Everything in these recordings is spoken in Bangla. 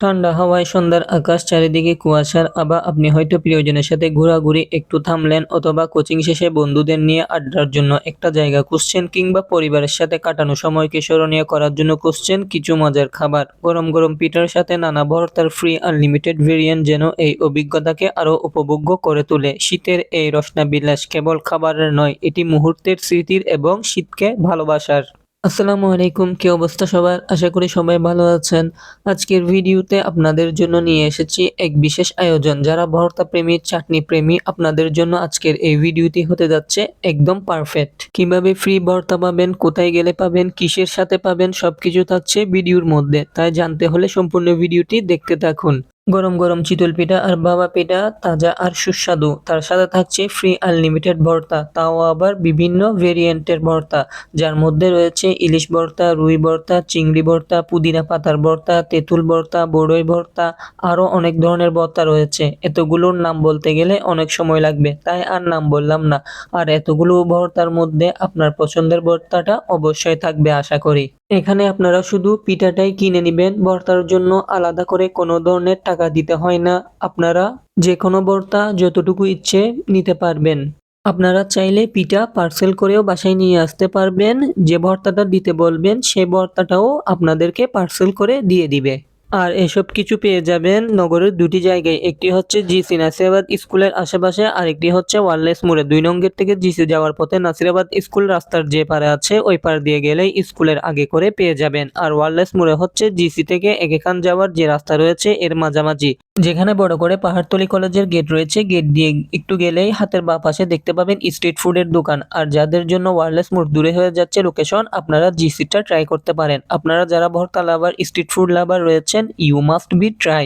ঠান্ডা হাওয়ায় সন্ধ্যার আকাশ চারিদিকে কুয়াশার আবা আপনি হয়তো প্রিয়জনের সাথে ঘোরাঘুরি, একটু থামলেন অথবা কোচিং শেষে বন্ধুদের নিয়ে আড্ডার জন্য একটা জায়গা খুঁজছেন কিংবা পরিবারের সাথে কাটানো সময়কে স্মরণীয় করার জন্য খুঁজছেন কিছু মজার খাবার। গরম গরম পিঠার সাথে নানা ভর্তার ফ্রি আনলিমিটেড ভেরিয়েন্ট যেন এই অভিজ্ঞতাকে আরও উপভোগ্য করে তোলে। শীতের এই রসনা বিলাস কেবল খাবারের নয়, এটি মুহূর্তের স্মৃতির এবং শীতকে ভালোবাসার। আসসালামু আলাইকুম, কি অবস্থা সবার? আশা করি সবাই ভালো আছেন। আজকের ভিডিওতে আপনাদের জন্য নিয়ে এসেছি এক বিশেষ আয়োজন। যারা ভর্তা প্রেমী চাটনি প্রেমী আপনাদের জন্য আজকের এই ভিডিওটি হতে যাচ্ছে একদম পারফেক্ট। কীভাবে ফ্রি ভর্তা পাবেন, কোথায় গেলে পাবেন, কিসের সাথে পাবেন, সবকিছু থাকছে ভিডিওর মধ্যে। তাই জানতে হলে সম্পূর্ণ ভিডিওটি দেখতে থাকুন। গরম গরম চিতল পিঠা আর বাবা পিঠা তাজা আর সুস্বাদু। তার সাথে থাকছে ফ্রি আনলিমিটেড ভর্তা, তাও আবার বিভিন্ন ভেরিয়েন্টের ভর্তা, যার মধ্যে রয়েছে ইলিশ ভর্তা, রুই ভর্তা, চিংড়ি ভর্তা, পুদিনা পাতার ভর্তা, তেঁতুল ভর্তা, বড়ই ভর্তা, আরও অনেক ধরনের ভর্তা রয়েছে। এতগুলোর নাম বলতে গেলে অনেক সময় লাগবে, তাই আর নাম বললাম না। আর এতগুলো ভর্তার মধ্যে আপনার পছন্দের ভর্তাটা অবশ্যই থাকবে, আশা করি। এখানে আপনারা শুধু পিঠাটাই কিনে নেবেন। ভর্তার জন্য আলাদা করে কোনো ধরনের টাকা দিতে হয় না। আপনারা যে কোনো ভর্তা যতটুকু ইচ্ছে নিতে পারবেন। আপনারা চাইলে পিঠা পার্সেল করেও বাসায় নিয়ে আসতে পারবেন। যে ভর্তাটা দিতে বলবেন, সে ভর্তাটাও আপনাদেরকে পার্সেল করে দিয়ে দিবে। আর এসব কিছু পেয়ে যাবেন নগরের দুটি জায়গায়। একটি হচ্ছে জিসি নাসিরাবাদ স্কুলের আশেপাশে আর একটি হচ্ছে ওয়ারলেস মোড়ে। দুই নঙ্গের থেকে জিসি যাওয়ার পথে নাসিরাবাদ স্কুল রাস্তার যে পারে আছে, ওই পার দিয়ে গেলেই স্কুলের আগে করে পেয়ে যাবেন। আর ওয়ারলেস মোড়ে হচ্ছে জিসি থেকে একেখান যাওয়ার যে রাস্তা রয়েছে, এর মাঝামাঝি। যেখানে বড় করে পাহাড়তলি কলেজের গেট রয়েছে গেট দিয়ে একটু গেলেই হাতের বা পাশে দেখতে পাবেন স্ট্রিট ফুডের দোকান। আর যাদের জন্য ওয়ারলেস মোড় দূরে হয়ে যাচ্ছে লোকেশন আপনারা জিসিটা ট্রাই করতে পারেন। আপনারা যারা ভর্তা লাভার স্ট্রিট ফুড লাভার রয়েছেন ইউ মাস্ট বি ট্রাই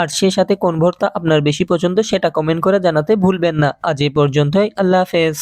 আর সে সাথে কোন ভর্তা আপনার বেশি পছন্দ, সেটা কমেন্ট করে জানাতে ভুলবেন না। আজ এই পর্যন্তই, আল্লাহ হাফেজ।